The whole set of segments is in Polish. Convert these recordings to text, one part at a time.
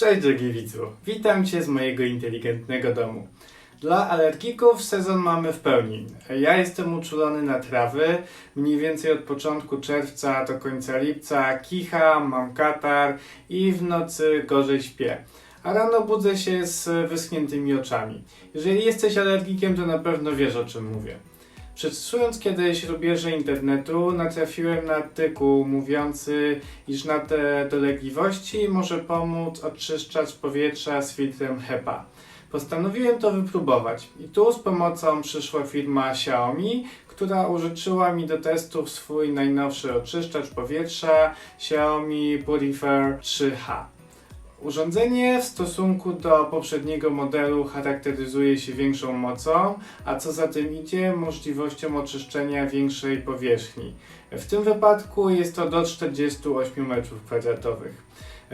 Cześć drogi widzu, witam Cię z mojego inteligentnego domu. Dla alergików sezon mamy w pełni. Ja jestem uczulony na trawy, mniej więcej od początku czerwca do końca lipca kicham, mam katar i w nocy gorzej śpię. A rano budzę się z wyschniętymi oczami. Jeżeli jesteś alergikiem, to na pewno wiesz o czym mówię. Przeczytując kiedyś rubieże internetu, natrafiłem na artykuł mówiący, iż na te dolegliwości może pomóc oczyszczacz powietrza z filtrem HEPA. Postanowiłem to wypróbować i tu z pomocą przyszła firma Xiaomi, która użyczyła mi do testów swój najnowszy oczyszczacz powietrza Xiaomi Purifier 3H. Urządzenie w stosunku do poprzedniego modelu charakteryzuje się większą mocą, a co za tym idzie możliwością oczyszczenia większej powierzchni. W tym wypadku jest to do 48 m2.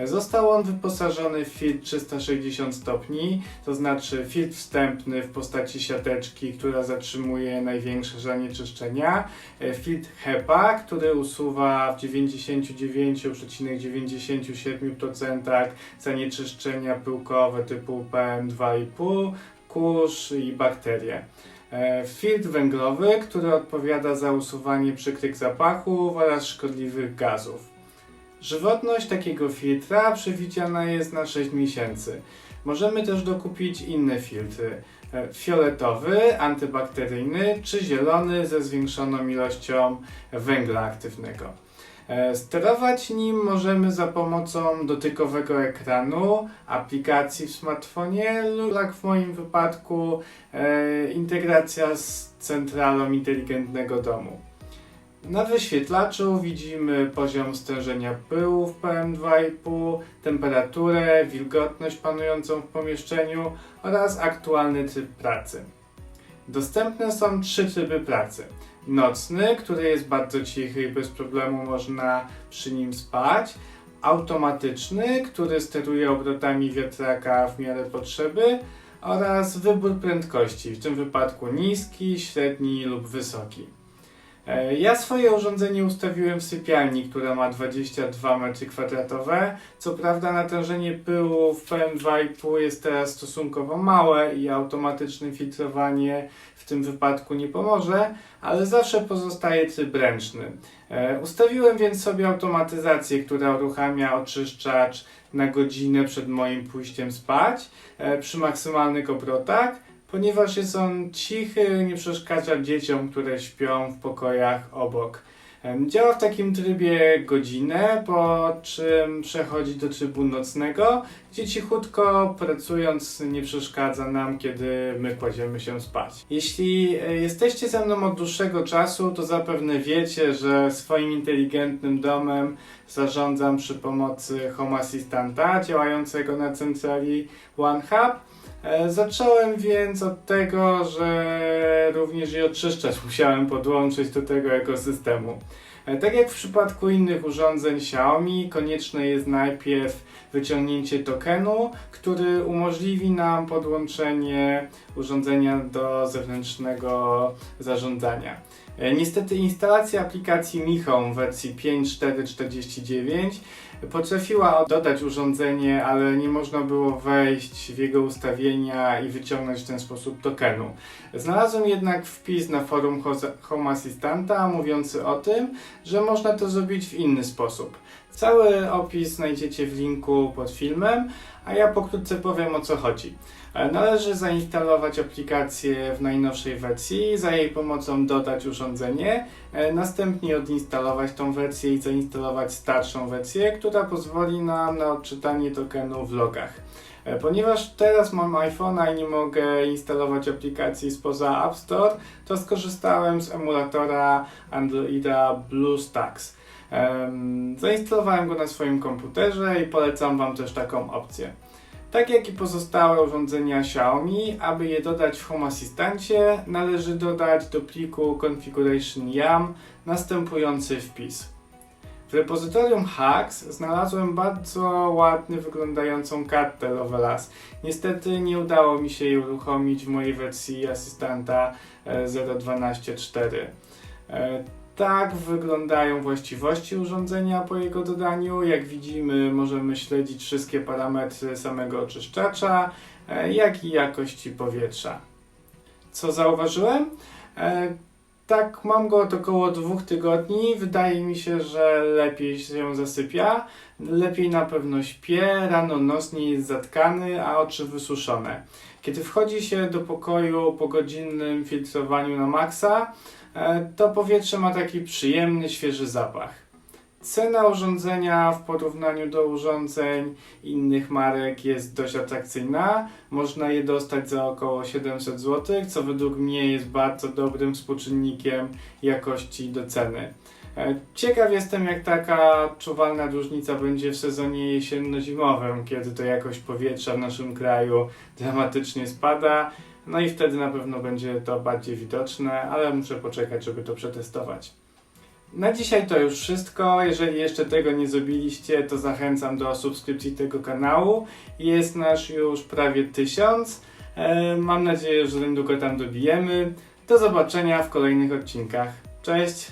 Został on wyposażony w filtr 360 stopni, to znaczy filtr wstępny w postaci siateczki, która zatrzymuje największe zanieczyszczenia, e, filtr HEPA, który usuwa w 99,97% zanieczyszczenia pyłkowe typu PM2,5, kurz i bakterie. E, Filtr węglowy, który odpowiada za usuwanie przykrych zapachów oraz szkodliwych gazów. Żywotność takiego filtra przewidziana jest na 6 miesięcy. Możemy też dokupić inne filtry. e, Fioletowy, antybakteryjny czy zielony ze zwiększoną ilością węgla aktywnego. E, Sterować nim możemy za pomocą dotykowego ekranu, aplikacji w smartfonie lub jak w moim wypadku e, integracja z centralą inteligentnego domu. Na wyświetlaczu widzimy poziom stężenia pyłu w PM2,5, temperaturę, wilgotność panującą w pomieszczeniu oraz aktualny tryb pracy. Dostępne są trzy tryby pracy. Nocny, który jest bardzo cichy i bez problemu można przy nim spać. Automatyczny, który steruje obrotami wiatraka w miarę potrzeby. Oraz wybór prędkości, w tym wypadku niski, średni lub wysoki. E, Ja swoje urządzenie ustawiłem w sypialni, która ma 22 m2. Co prawda natężenie pyłu w PM2,5 jest teraz stosunkowo małe i automatyczne filtrowanie w tym wypadku nie pomoże, ale zawsze pozostaje tryb ręczny. E, Ustawiłem więc sobie automatyzację, która uruchamia oczyszczacz na godzinę przed moim pójściem spać e, przy maksymalnych obrotach ponieważ jest on cichy, nie przeszkadza dzieciom, które śpią w pokojach obok. Działa w takim trybie godzinę, po czym przechodzi do trybu nocnego, gdzie cichutko pracując nie przeszkadza nam, kiedy my kładziemy się spać. Jeśli e, jesteście ze mną od dłuższego czasu, to zapewne wiecie, że swoim inteligentnym domem zarządzam przy pomocy Home Assistanta działającego na centrali OneHub. E, Zacząłem więc od tego, że również i oczyszczacz musiałem podłączyć do tego ekosystemu. E, Tak jak w przypadku innych urządzeń Xiaomi, konieczne jest najpierw wyciągnięcie tokenu, który umożliwi nam podłączenie urządzenia do zewnętrznego zarządzania. E, Niestety instalacja aplikacji Mi Home wersji 5.4.49 potrafiła dodać urządzenie, ale nie można było wejść w jego ustawienia i wyciągnąć w ten sposób tokenu. Znalazłem jednak wpis na forum Ho- Home Assistanta mówiący o tym, że można to zrobić w inny sposób. Cały opis znajdziecie w linku pod filmem, a ja pokrótce powiem o co chodzi. E, Należy zainstalować aplikację w najnowszej wersji, za jej pomocą dodać urządzenie, e, następnie odinstalować tą wersję i zainstalować starszą wersję, która pozwoli nam na odczytanie tokenu w logach. E, Ponieważ teraz mam iPhone'a i nie mogę instalować aplikacji spoza App Store, to skorzystałem z emulatora Androida BlueStacks. Em, Zainstalowałem go na swoim komputerze i polecam Wam też taką opcję. Tak jak i pozostałe urządzenia Xiaomi, aby je dodać w Home Assistancie, należy dodać do pliku configuration yam następujący wpis. W repozytorium Hacks znalazłem bardzo ładnie wyglądającą kartę Lovelas. Niestety nie udało mi się jej uruchomić w mojej wersji asystenta e, 0.12.4. Tak wyglądają właściwości urządzenia po jego dodaniu. Jak widzimy, możemy śledzić wszystkie parametry samego oczyszczacza, e, jak i jakości powietrza. Co zauważyłem? E, Tak, mam go od około dwóch tygodni. Wydaje mi się, że lepiej się zasypia. Lepiej na pewno śpię, rano nos nie jest zatkany, a oczy wysuszone. Kiedy wchodzi się do pokoju po godzinnym filtrowaniu na maksa, to powietrze ma taki przyjemny, świeży zapach. Cena urządzenia w porównaniu do urządzeń innych marek jest dość atrakcyjna. Można je dostać za około 700 zł, co według mnie jest bardzo dobrym współczynnikiem jakości do ceny. E, Ciekaw jestem, jak taka czuwalna różnica będzie w sezonie jesienno-zimowym, kiedy to jakość powietrza w naszym kraju dramatycznie spada. No i wtedy na pewno będzie to bardziej widoczne, ale muszę poczekać, żeby to przetestować. Na dzisiaj to już wszystko. Jeżeli jeszcze tego nie zrobiliście, to zachęcam do subskrypcji tego kanału. Jest nasz już prawie tysiąc. E, Mam nadzieję, że niedługo tam dobijemy. Do zobaczenia w kolejnych odcinkach. Cześć!